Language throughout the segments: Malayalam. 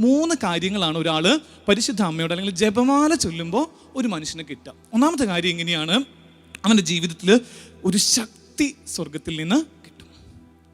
മൂന്ന് കാര്യങ്ങളാണ് ഒരാൾ പരിശുദ്ധ അമ്മയോട് അല്ലെങ്കിൽ ജപമാല ചൊല്ലുമ്പോൾ ഒരു മനുഷ്യന് കിട്ടുക. ഒന്നാമത്തെ കാര്യം ഇങ്ങനെയാണ് അവന്റെ ജീവിതത്തിൽ ഒരു ശക്തി സ്വർഗത്തിൽ നിന്ന് കിട്ടും.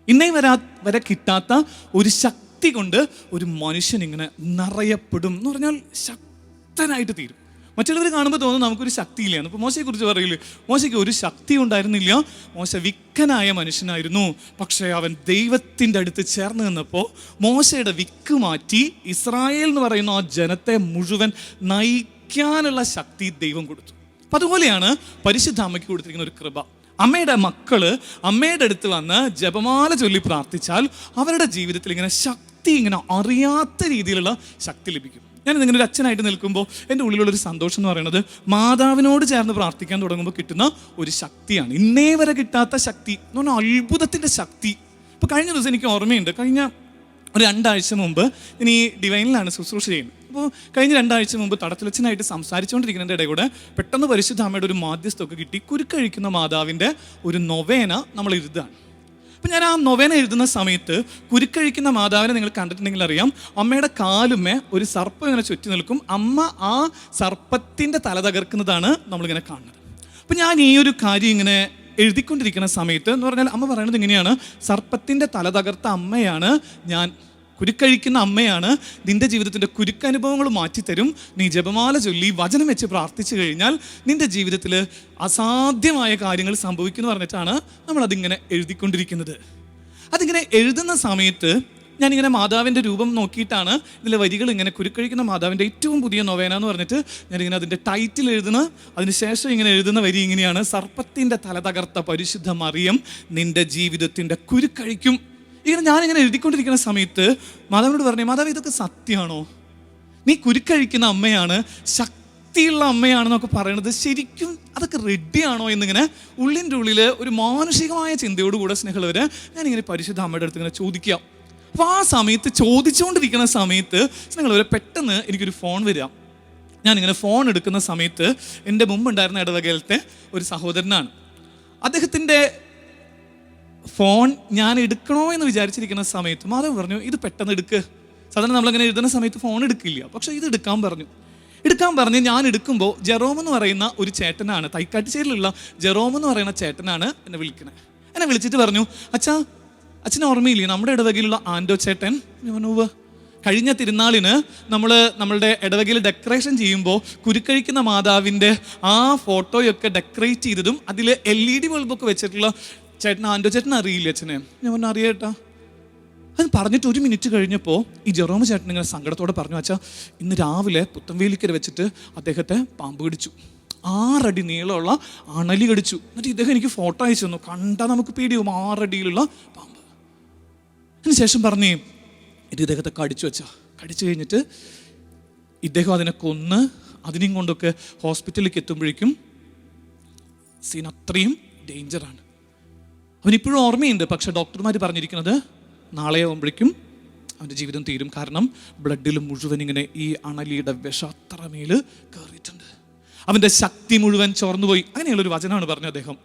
ഇന്നേ വരാ വരെ കിട്ടാത്ത ഒരു ശക്തി കൊണ്ട് ഒരു മനുഷ്യൻ ഇങ്ങനെ നിറയപ്പെടും എന്ന് പറഞ്ഞാൽ ശക്തനായിട്ട് തീരും. മറ്റുള്ളവർ കാണുമ്പോൾ തോന്നും നമുക്കൊരു ശക്തിയില്ലായിരുന്നു ഇപ്പോൾ മോശയെ കുറിച്ച് പറയില്ലേ മോശയ്ക്ക് ഒരു ശക്തി ഉണ്ടായിരുന്നില്ല. മോശ വിക്കനായ മനുഷ്യനായിരുന്നു. പക്ഷേ അവൻ ദൈവത്തിന്റെ അടുത്ത് ചേർന്ന് നിന്നപ്പോൾ മോശയുടെ വിക്ക് മാറ്റി ഇസ്രായേൽ എന്ന് പറയുന്ന ആ ജനത്തെ മുഴുവൻ നയിക്കാനുള്ള ശക്തി ദൈവം കൊടുത്തു. അപ്പം അതുപോലെയാണ് പരിശുദ്ധ അമ്മയ്ക്ക് കൊടുത്തിരിക്കുന്ന ഒരു കൃപ. അമ്മയുടെ മക്കൾ അമ്മയുടെ അടുത്ത് വന്ന് ജപമാല ചൊല്ലി പ്രാർത്ഥിച്ചാൽ അവരുടെ ജീവിതത്തിൽ ഇങ്ങനെ ശക്തി ഇങ്ങനെ അറിയാത്ത രീതിയിലുള്ള ശക്തി ലഭിക്കും. ഞാൻ ഇങ്ങനെ ഒരു അച്ഛനായിട്ട് നിൽക്കുമ്പോൾ എന്റെ ഉള്ളിലുള്ളൊരു സന്തോഷം എന്ന് പറയുന്നത് മാതാവിനോട് ചേർന്ന് പ്രാർത്ഥിക്കാൻ തുടങ്ങുമ്പോൾ കിട്ടുന്ന ഒരു ശക്തിയാണ്. ഇന്നേ വരെ കിട്ടാത്ത ശക്തി എന്ന് പറഞ്ഞാൽ അത്ഭുതത്തിന്റെ ശക്തി. ഇപ്പോൾ കഴിഞ്ഞ ദിവസം എനിക്ക് ഓർമ്മയുണ്ട്. കഴിഞ്ഞ ഒരു രണ്ടാഴ്ച മുമ്പ് ഇനി ഈ ഡിവൈനിലാണ് ശുശ്രൂഷ ചെയ്യുന്നത്. അപ്പോൾ കഴിഞ്ഞ രണ്ടാഴ്ച മുമ്പ് തടത്തിലച്ചനായിട്ട് സംസാരിച്ചുകൊണ്ടിരിക്കുന്നതിന്റെ ഇടയിൽ കൂടെ പെട്ടെന്ന് പരിശുദ്ധാമയുടെ ഒരു മാധ്യസ്ഥമൊക്കെ കിട്ടി. കുരുക്കഴിക്കുന്ന മാതാവിന്റെ ഒരു നൊവേന നമ്മൾ എഴുതുകയാണ്. അപ്പം ഞാൻ ആ നൊവേന എഴുതുന്ന സമയത്ത് കുരുക്കഴിക്കുന്ന മാതാവിനെ നിങ്ങൾ കണ്ടിട്ടുണ്ടെങ്കിൽ അറിയാം. അമ്മയുടെ കാലുമേ ഒരു സർപ്പം ഇങ്ങനെ ചുറ്റി നിൽക്കും. അമ്മ ആ സർപ്പത്തിന്റെ തല തകർക്കുന്നതാണ് നമ്മളിങ്ങനെ കാണുന്നത്. അപ്പം ഞാൻ ഈ ഒരു കാര്യം ഇങ്ങനെ എഴുതിക്കൊണ്ടിരിക്കുന്ന സമയത്ത് എന്ന് പറഞ്ഞാൽ അമ്മ പറയുന്നത് ഇങ്ങനെയാണ്. സർപ്പത്തിന്റെ തല തകർത്ത അമ്മയാണ് ഞാൻ കുരുക്കഴിക്കുന്ന അമ്മയാണ് നിന്റെ ജീവിതത്തിന്റെ കുരുക്കനുഭവങ്ങൾ മാറ്റിത്തരും. നീ ജപമാല ചൊല്ലി വചനം വെച്ച് പ്രാർത്ഥിച്ചു കഴിഞ്ഞാൽ നിന്റെ ജീവിതത്തിൽ അസാധ്യമായ കാര്യങ്ങൾ സംഭവിക്കുന്നു പറഞ്ഞിട്ടാണ് നമ്മളതിങ്ങനെ എഴുതിക്കൊണ്ടിരിക്കുന്നത്. അതിങ്ങനെ എഴുതുന്ന സമയത്ത് ഞാനിങ്ങനെ മാതാവിന്റെ രൂപം നോക്കിയിട്ടാണ് ഇതിലെ വരികൾ ഇങ്ങനെ കുരുക്കഴിക്കുന്ന മാതാവിന്റെ ഏറ്റവും പുതിയ നൊവേന എന്ന് പറഞ്ഞിട്ട് ഞാനിങ്ങനെ അതിന്റെ ടൈറ്റിൽ എഴുതുന്ന അതിനുശേഷം ഇങ്ങനെ എഴുതുന്ന വരി ഇങ്ങനെയാണ്. സർപ്പത്തിന്റെ തല തകർത്ത പരിശുദ്ധ മറിയം നിന്റെ ജീവിതത്തിന്റെ കുരുക്കഴിക്കും. ഇങ്ങനെ ഞാനിങ്ങനെ എഴുതിക്കൊണ്ടിരിക്കുന്ന സമയത്ത് മാതാവിനോട് പറഞ്ഞു മാതാവ് ഇതൊക്കെ സത്യമാണോ? നീ കുരുക്കഴിക്കുന്ന അമ്മയാണ് ശക്തിയുള്ള അമ്മയാണെന്നൊക്കെ പറയണത് ശരിക്കും അതൊക്കെ റെഡിയാണോ എന്നിങ്ങനെ ഉള്ളിന്റെ ഉള്ളിൽ ഒരു മാനുഷികമായ ചിന്തയോടുകൂടെ സ്നേഹമുള്ളവർ ഞാനിങ്ങനെ പരിശുദ്ധ അമ്മയുടെ അടുത്ത് ഇങ്ങനെ ചോദിക്കുക. അപ്പോൾ ആ സമയത്ത് ചോദിച്ചുകൊണ്ടിരിക്കുന്ന സമയത്ത് സ്നേഹമുള്ളവരെ പെട്ടെന്ന് എനിക്കൊരു ഫോൺ വരിക. ഞാനിങ്ങനെ ഫോൺ എടുക്കുന്ന സമയത്ത് എന്റെ മുമ്പുണ്ടായിരുന്ന ഇടവകയിലത്തെ ഒരു സഹോദരനാണ്. അദ്ദേഹത്തിന്റെ ഫോൺ ഞാൻ എടുക്കണോ എന്ന് വിചാരിച്ചിരിക്കുന്ന സമയത്ത് മാധവ് പറഞ്ഞു ഇത് പെട്ടെന്ന് എടുക്ക്. സാധാരണ നമ്മളിങ്ങനെ എഴുതുന്ന സമയത്ത് ഫോൺ എടുക്കില്ല. പക്ഷെ ഇത് എടുക്കാൻ പറഞ്ഞു. എടുക്കാൻ പറഞ്ഞ് ഞാൻ എടുക്കുമ്പോൾ ജെറോം എന്ന് പറയുന്ന ഒരു ചേട്ടനാണ് തൈക്കാട്ടിച്ചേരിലുള്ള ജെറോം എന്ന് പറയുന്ന ചേട്ടനാണ് എന്നെ വിളിക്കുന്നത് എന്നെ വിളിച്ചിട്ട് പറഞ്ഞു അച്ഛാ അച്ഛന് ഓർമ്മയില്ലേ നമ്മുടെ ഇടവകയിലുള്ള ആൻഡോ ചേട്ടൻ? പറഞ്ഞു, കഴിഞ്ഞ തിരുനാളിന് നമ്മൾ നമ്മളുടെ ഇടവകയിൽ ഡെക്കറേഷൻ ചെയ്യുമ്പോൾ കുരുക്കഴിക്കുന്ന മാതാവിന്റെ ആ ഫോട്ടോയൊക്കെ ഡെക്കറേറ്റ് ചെയ്തതും അതിൽ എൽ ഇ ഡി ബൾബൊക്കെ വെച്ചിട്ടുള്ള ചേട്ടൻ ആൻഡോ ചേട്ടൻ അറിയില്ല അച്ഛനെ? ഞാൻ പറഞ്ഞു അറിയേട്ടാ. അത് പറഞ്ഞിട്ട് ഒരു മിനിറ്റ് കഴിഞ്ഞപ്പോൾ ഈ ജെറോമ ചേട്ടൻ ഇങ്ങനെ സങ്കടത്തോടെ പറഞ്ഞു അച്ഛാ ഇന്ന് രാവിലെ പുത്തൻവേലിക്കര വെച്ചിട്ട് അദ്ദേഹത്തെ പാമ്പ് കടിച്ചു. ആറടി നീളമുള്ള അണലി കടിച്ചു. എന്നിട്ട് ഇദ്ദേഹം എനിക്ക് ഫോട്ടോ അയച്ചു തന്നു. കണ്ടാൽ നമുക്ക് പേടിയാവും ആറടിയിലുള്ള പാമ്പ്. അതിനുശേഷം പറഞ്ഞേ ഇത് ഇദ്ദേഹത്തെ കടിച്ചു വെച്ചാ കടിച്ചു കഴിഞ്ഞിട്ട് ഇദ്ദേഹം അതിനെ കൊന്ന് അതിനെയും കൊണ്ടൊക്കെ ഹോസ്പിറ്റലിലേക്ക് എത്തുമ്പോഴേക്കും സീൻ അത്രയും ഡേഞ്ചറാണ്. അവനിപ്പോഴും ഓർമ്മയുണ്ട്. പക്ഷെ ഡോക്ടർമാർ പറഞ്ഞിരിക്കുന്നത് നാളെ ആകുമ്പോഴേക്കും അവന്റെ ജീവിതം തീരും. കാരണം ബ്ലഡിൽ മുഴുവൻ ഇങ്ങനെ ഈ അണലിയുടെ വിഷത്രമേൽ കയറിയിട്ടുണ്ട്. അവന്റെ ശക്തി മുഴുവൻ ചോർന്നുപോയി. അങ്ങനെയുള്ളൊരു വചനമാണ് പറഞ്ഞത് അദ്ദേഹം.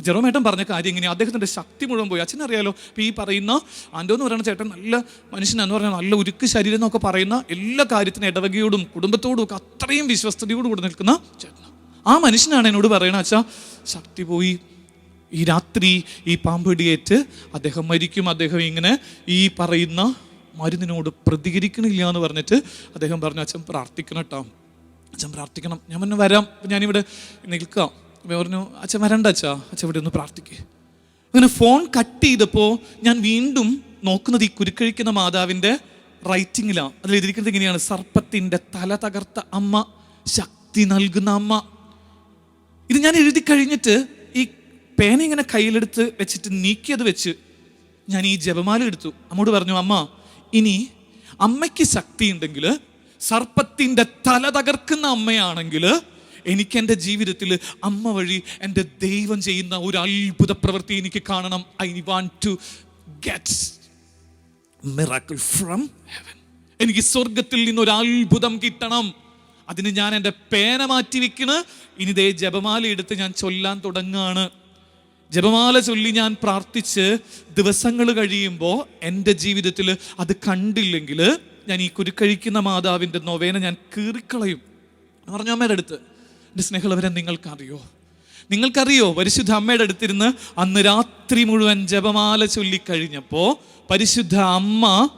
ജെറോമേട്ടൻ പറഞ്ഞ കാര്യം ഇങ്ങനെ അദ്ദേഹത്തിന്റെ ശക്തി മുഴുവൻ പോയി. അച്ഛനറിയാലോ ഇപ്പോൾ ഈ പറയുന്ന ആൻഡോ എന്ന് പറയുന്ന ചേട്ടൻ നല്ല മനുഷ്യനെന്ന് പറഞ്ഞാൽ നല്ല ഉരുക്ക് ശരീരം എന്നൊക്കെ പറയുന്ന എല്ലാ കാര്യത്തിനും ഇടവകയോടും കുടുംബത്തോടും ഒക്കെ അത്രയും വിശ്വസ്തയോട് കൂടെ നിൽക്കുന്ന ചേട്ടൻ ആ മനുഷ്യനാണ് എന്നോട് പറയണ അച്ഛാ ശക്തി പോയി. ഈ രാത്രി ഈ പാമ്പടിയേറ്റ് അദ്ദേഹം മരിക്കും. അദ്ദേഹം ഇങ്ങനെ ഈ പറയുന്ന മരുന്നിനോട് പ്രതികരിക്കണില്ല എന്ന് പറഞ്ഞിട്ട് അദ്ദേഹം പറഞ്ഞു അച്ഛൻ പ്രാർത്ഥിക്കണം കേട്ടോ അച്ഛൻ പ്രാർത്ഥിക്കണം. ഞാൻ പിന്നെ വരാം. ഞാനിവിടെ നിൽക്കാം. പറഞ്ഞു അച്ഛൻ വരണ്ട അച്ഛാ. അച്ഛൻ ഇവിടെ ഒന്ന് പ്രാർത്ഥിക്കേ. അങ്ങനെ ഫോൺ കട്ട് ചെയ്തപ്പോൾ ഞാൻ വീണ്ടും നോക്കുന്നത് ഈ കുരുക്കഴിക്കുന്ന മാതാവിന്റെ റൈറ്റിങ്ങിലാണ് അതിൽ എഴുതിയിരിക്കുന്നത് ഇങ്ങനെയാണ്. സർപ്പത്തിന്റെ തല തകർത്ത അമ്മ ശക്തി നൽകുന്ന അമ്മ. ഇത് ഞാൻ എഴുതി കഴിഞ്ഞിട്ട് പേന ഇങ്ങനെ കയ്യിലെടുത്ത് വെച്ചിട്ട് നീക്കിയത് വെച്ച് ഞാൻ ഈ ജപമാല എടുത്തു. അമ്മോട് പറഞ്ഞു അമ്മ ഇനി അമ്മയ്ക്ക് ശക്തി ഉണ്ടെങ്കിൽ സർപ്പത്തിന്റെ തല തകർക്കുന്ന അമ്മയാണെങ്കിൽ എനിക്ക് എന്റെ ജീവിതത്തിൽ അമ്മ വഴി എന്റെ ദൈവം ചെയ്യുന്ന ഒരു അത്ഭുത പ്രവൃത്തി എനിക്ക് കാണണം. I want to get miracle from heaven എനിക്ക് സ്വർഗത്തിൽ നിന്ന് ഒരു അത്ഭുതം കിട്ടണം. അതിന് ഞാൻ എന്റെ പേന മാറ്റി വെക്കണ് ഇനി ദേ ജപമാല എടുത്ത് ഞാൻ ചൊല്ലാൻ തുടങ്ങാണ്. ജപമാല ചൊല്ലി ഞാൻ പ്രാർത്ഥിച്ച് ദിവസങ്ങൾ കഴിയുമ്പോൾ എന്റെ ജീവിതത്തിൽ അത് കണ്ടില്ലെങ്കിൽ ഞാൻ ഈ കുരുക്കഴിക്കുന്ന മാതാവിന്റെ നോവേന ഞാൻ കീറിക്കളയും. എന്ന് പറഞ്ഞു അമ്മയുടെ അടുത്ത് എന്റെ സ്നേഹമുള്ളവരെ നിങ്ങൾക്കറിയോ? നിങ്ങൾക്കറിയോ? പരിശുദ്ധ അമ്മയുടെ അടുത്തിരുന്ന് അന്ന് രാത്രി മുഴുവൻ ജപമാല ചൊല്ലിക്കഴിഞ്ഞപ്പോൾ പരിശുദ്ധ അമ്മ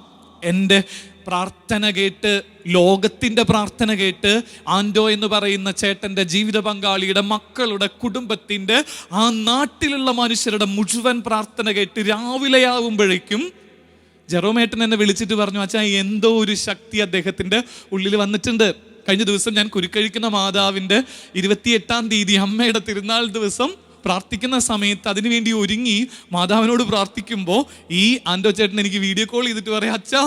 എന്റെ പ്രാർത്ഥന കേട്ട് ലോകത്തിന്റെ പ്രാർത്ഥന കേട്ട് ആൻഡോ എന്ന് പറയുന്ന ചേട്ടന്റെ ജീവിത പങ്കാളിയുടെ മക്കളുടെ കുടുംബത്തിന്റെ ആ നാട്ടിലുള്ള മനുഷ്യരുടെ മുഴുവൻ പ്രാർത്ഥന കേട്ട് രാവിലെയാവുമ്പോഴേക്കും ജെറോമേട്ടൻ എന്നെ വിളിച്ചിട്ട് പറഞ്ഞു അച്ഛാ എന്തോ ഒരു ശക്തി അദ്ദേഹത്തിന്റെ ഉള്ളിൽ വന്നിട്ടുണ്ട്. കഴിഞ്ഞ ദിവസം ഞാൻ കുരുക്കഴിക്കുന്ന മാതാവിന്റെ ഇരുപത്തിയെട്ടാം തീയതി അമ്മയുടെ തിരുനാൾ ദിവസം പ്രാർത്ഥിക്കുന്ന സമയത്ത് അതിനുവേണ്ടി ഒരുങ്ങി മാതാവിനോട് പ്രാർത്ഥിക്കുമ്പോൾ ഈ ആൻഡോ ചേട്ടൻ എനിക്ക് വീഡിയോ കോൾ ചെയ്തിട്ട് പറയാം അച്ഛാ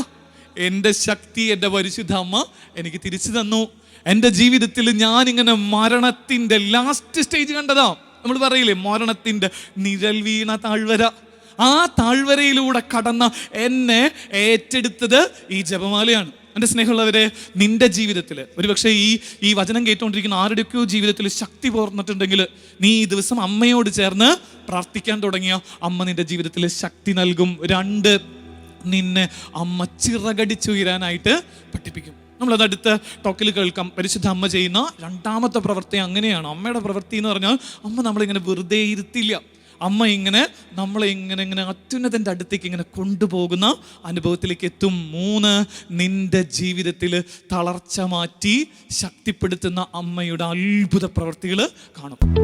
എന്റെ ശക്തി എന്റെ പരിശുദ്ധ അമ്മ എനിക്ക് തിരിച്ചു തന്നു. എന്റെ ജീവിതത്തിൽ ഞാനിങ്ങനെ മരണത്തിന്റെ ലാസ്റ്റ് സ്റ്റേജ് കണ്ടതാ. നമ്മൾ പറയില്ലേ മരണത്തിന്റെ നിഴൽ വീണ താഴ്വര. ആ താഴ്വരയിലൂടെ കടന്ന എന്നെ ഏറ്റെടുത്തത് ഈ ജപമാലയാണ്. എന്റെ സ്നേഹമുള്ളവരെ നിന്റെ ജീവിതത്തിൽ ഒരുപക്ഷെ ഈ ഈ വചനം കേട്ടുകൊണ്ടിരിക്കുന്ന ആരുടെയൊക്കെയോ ജീവിതത്തിൽ ശക്തി പോർന്നിട്ടുണ്ടെങ്കിൽ നീ ഈ ദിവസം അമ്മയോട് ചേർന്ന് പ്രാർത്ഥിക്കാൻ തുടങ്ങിയ. അമ്മ നിന്റെ ജീവിതത്തിൽ ശക്തി നൽകും. രണ്ട് നിന്നെ അമ്മ ചിറകടിച്ചുയരാനായിട്ട് പഠിപ്പിക്കും. നമ്മളത് അടുത്ത ടോക്കിൽ കേൾക്കാം. പരിശുദ്ധ അമ്മ ചെയ്യുന്ന രണ്ടാമത്തെ പ്രവൃത്തി അങ്ങനെയാണ്. അമ്മയുടെ പ്രവൃത്തി എന്ന് പറഞ്ഞാൽ അമ്മ നമ്മളിങ്ങനെ വെറുതെ ഇരുത്തില്ല. അമ്മ ഇങ്ങനെ നമ്മളെ ഇങ്ങനെ ഇങ്ങനെ അത്യുന്നതന്റെ അടുത്തേക്ക് ഇങ്ങനെ കൊണ്ടുപോകുന്ന അനുഭവത്തിലേക്ക് എത്തും. മൂന്ന് നിന്റെ ജീവിതത്തിൽ തളർച്ച മാറ്റി ശക്തിപ്പെടുത്തുന്ന അമ്മയുടെ അത്ഭുത പ്രവൃത്തികൾ കാണും.